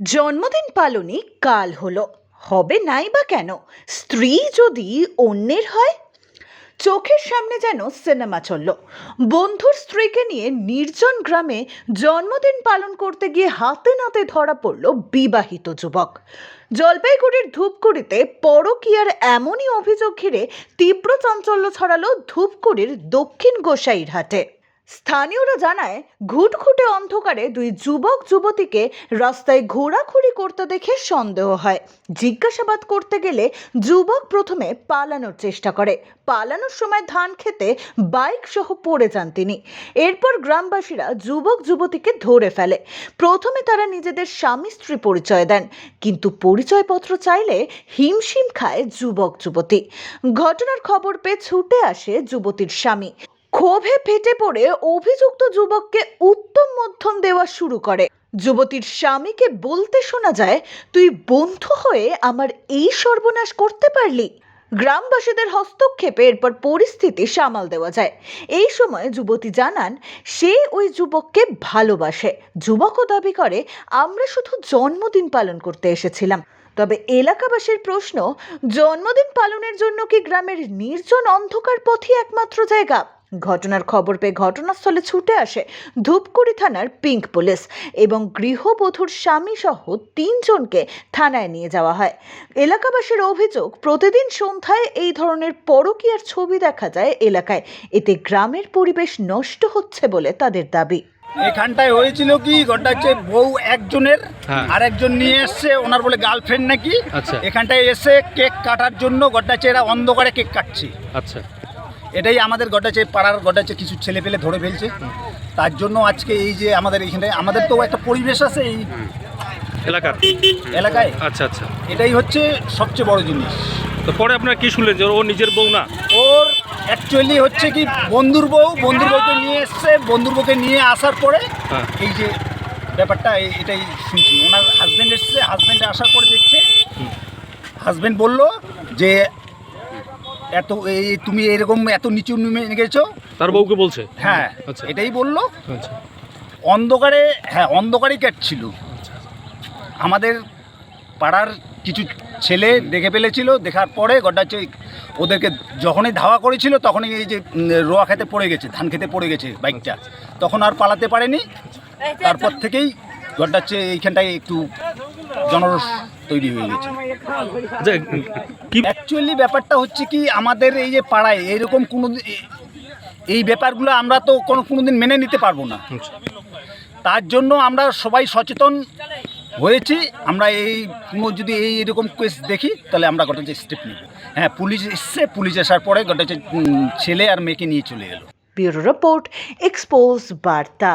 জন্মদিন পালনই কাল হলো। হবে নাই বা কেন? স্ত্রী যদি অন্যের হয়, চোখের সামনে যেন সিনেমা চলল। বন্ধুর স্ত্রীকে নিয়ে নির্জন গ্রামে জন্মদিন পালন করতে গিয়ে হাতে নাতে ধরা পড়ল বিবাহিত যুবক। জলপাইগুড়ির ধূপগুড়িতে পরকীয়ার এমনই অভিযোগ ঘিরে তীব্র চাঞ্চল্য ছড়ালো ধূপগুড়ির দক্ষিণ গোসাইরহাটে। স্থানীয়রা জানায়, ঘুটঘুটে অন্ধকারে দুই যুবক যুবতীকে রাস্তায় ঘোরাঘুরি করতে দেখে সন্দেহ হয়। জিজ্ঞাসাবাদ করতে গেলে যুবক প্রথমে পালানোর চেষ্টা করে। পালানোর সময় ধান খেতে বাইক সহ পড়ে যান তিনি। এরপর গ্রামবাসীরা যুবক যুবতীকে ধরে ফেলে। প্রথমে তারা নিজেদের স্বামী স্ত্রী পরিচয় দেন, কিন্তু পরিচয়পত্র চাইলে হিমশিম খায় যুবক যুবতী। ঘটনার খবর পেয়ে ছুটে আসে যুবতীর স্বামী। ক্ষোভে ফেটে পড়ে অভিযুক্ত যুবককে উত্তম মধ্যম দেওয়া শুরু করে। যুবতীর স্বামীকে বলতে শোনা যায়, তুই বন্ধু হয়ে আমার এই সর্বনাশ করতে পারলি? গ্রামবাসীদের হস্তক্ষেপে এরপর পরিস্থিতি সামাল দেওয়া যায়। এই সময় যুবতী জানান, সে ওই যুবককে ভালোবাসে। যুবকও দাবি করে, আমরা শুধু জন্মদিন পালন করতে এসেছিলাম। তবে এলাকাবাসীর প্রশ্ন, জন্মদিন পালনের জন্য কি গ্রামের নির্জন অন্ধকার পথই একমাত্র জায়গা? ঘটনার খবর পেয়ে ঘটনাস্থলে ছুটে আসে ধূপগুড়ি থানার পিঙ্ক পুলিশ এবং গৃহবধূর স্বামী সহ তিনজনকে থানায় নিয়ে যাওয়া হয়। এলাকাবাসীর অভিযোগ প্রতিদিন সন্ধ্যায় এই ধরনের পরকীয়ার ছবি দেখা যায় এলাকায়। এতে গ্রামের পরিবেশ নষ্ট হচ্ছে বলে তাদের দাবি। এখানটায় হয়েছিল কি ঘটনা হচ্ছে বউ একজনের হ্যাঁ। আর একজন নিয়ে এসছে ওনার বলে গার্লফ্রেন্ড নাকি। আচ্ছা। এখানটায় এসে কেক কাটার জন্য ঘটনা হচ্ছে এরা অন্ধকারে কেক কাটছে। আচ্ছা। এটাই আমাদের ঘটনা হচ্ছে পাড়ার ঘটনা হচ্ছে কিছু ছেলে পেলে ধরে ফেলছে। তার জন্য আজকে এই যে আমাদের এইখানটায় আমাদের তো একটা পরিবেশ আছে এই এলাকার? এলাকায়। আচ্ছা আচ্ছা। এটাই হচ্ছে সবচেয়ে বড় জিনিস। তো পরে আপনারা কি শুনলেন যে ও নিজের বউ না? ওর অ্যাকচুয়ালি হচ্ছে কি বন্ধুর বউ বন্ধুর বউকে নিয়ে এসছে। বন্ধুর বউকে নিয়ে আসার পরে হ্যাঁ। এই যে ব্যাপারটা এটাই শুনছি। ওনার হাজব্যান্ড এসছে হাজব্যান্ড আসার পরে দেখছে। হাজব্যান্ড বলল যে এত এই তুমি এরকম এত নিচু নেমে গেছো তার বউকে বলছে। হ্যাঁ আচ্ছা। এটাই বলল। আচ্ছা। অন্ধকারে হ্যাঁ অন্ধকারেই কাটছিল আমাদের পাড়ার কিছু ছেলে দেখে ফেলেছিল দেখার পরে গোটা হচ্ছে ওদেরকে যখনই ধাওয়া করেছিল তখনই এই যে রোয়া খেতে পড়ে গেছে ধান খেতে পড়ে গেছে বাইকটা। তখন আর পালাতে পারেনি। তারপর থেকেই গোটা হচ্ছে এইখানটায় একটু জনরস তৈরি হয়ে গেছে। আচ্ছা কি অ্যাকচুয়ালি ব্যাপারটা হচ্ছে কি আমাদের এই যে পাড়ায় এইরকম কোনো এই ব্যাপারগুলো আমরা তো কোনো কোনো দিন মেনে নিতে পারব না। আচ্ছা। তার জন্য আমরা সবাই সচেতন হয়েছি। আমরা এই কোনো যদি এই এরকম কেস দেখি তাহলে আমরা গোটা স্টেপ নিব। হ্যাঁ পুলিশ এসছে পুলিশ আসার পরে গোটা হচ্ছে, ছেলে আর মেয়েকে নিয়ে চলে এলো। ব্যুরো রিপোর্ট এক্সপোজ বার্তা।